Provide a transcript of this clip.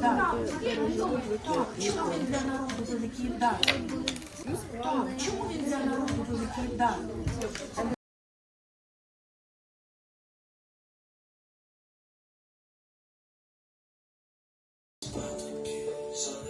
Так, чому він для народу великий вдар? Чому він для народу великий вдар? smiling, son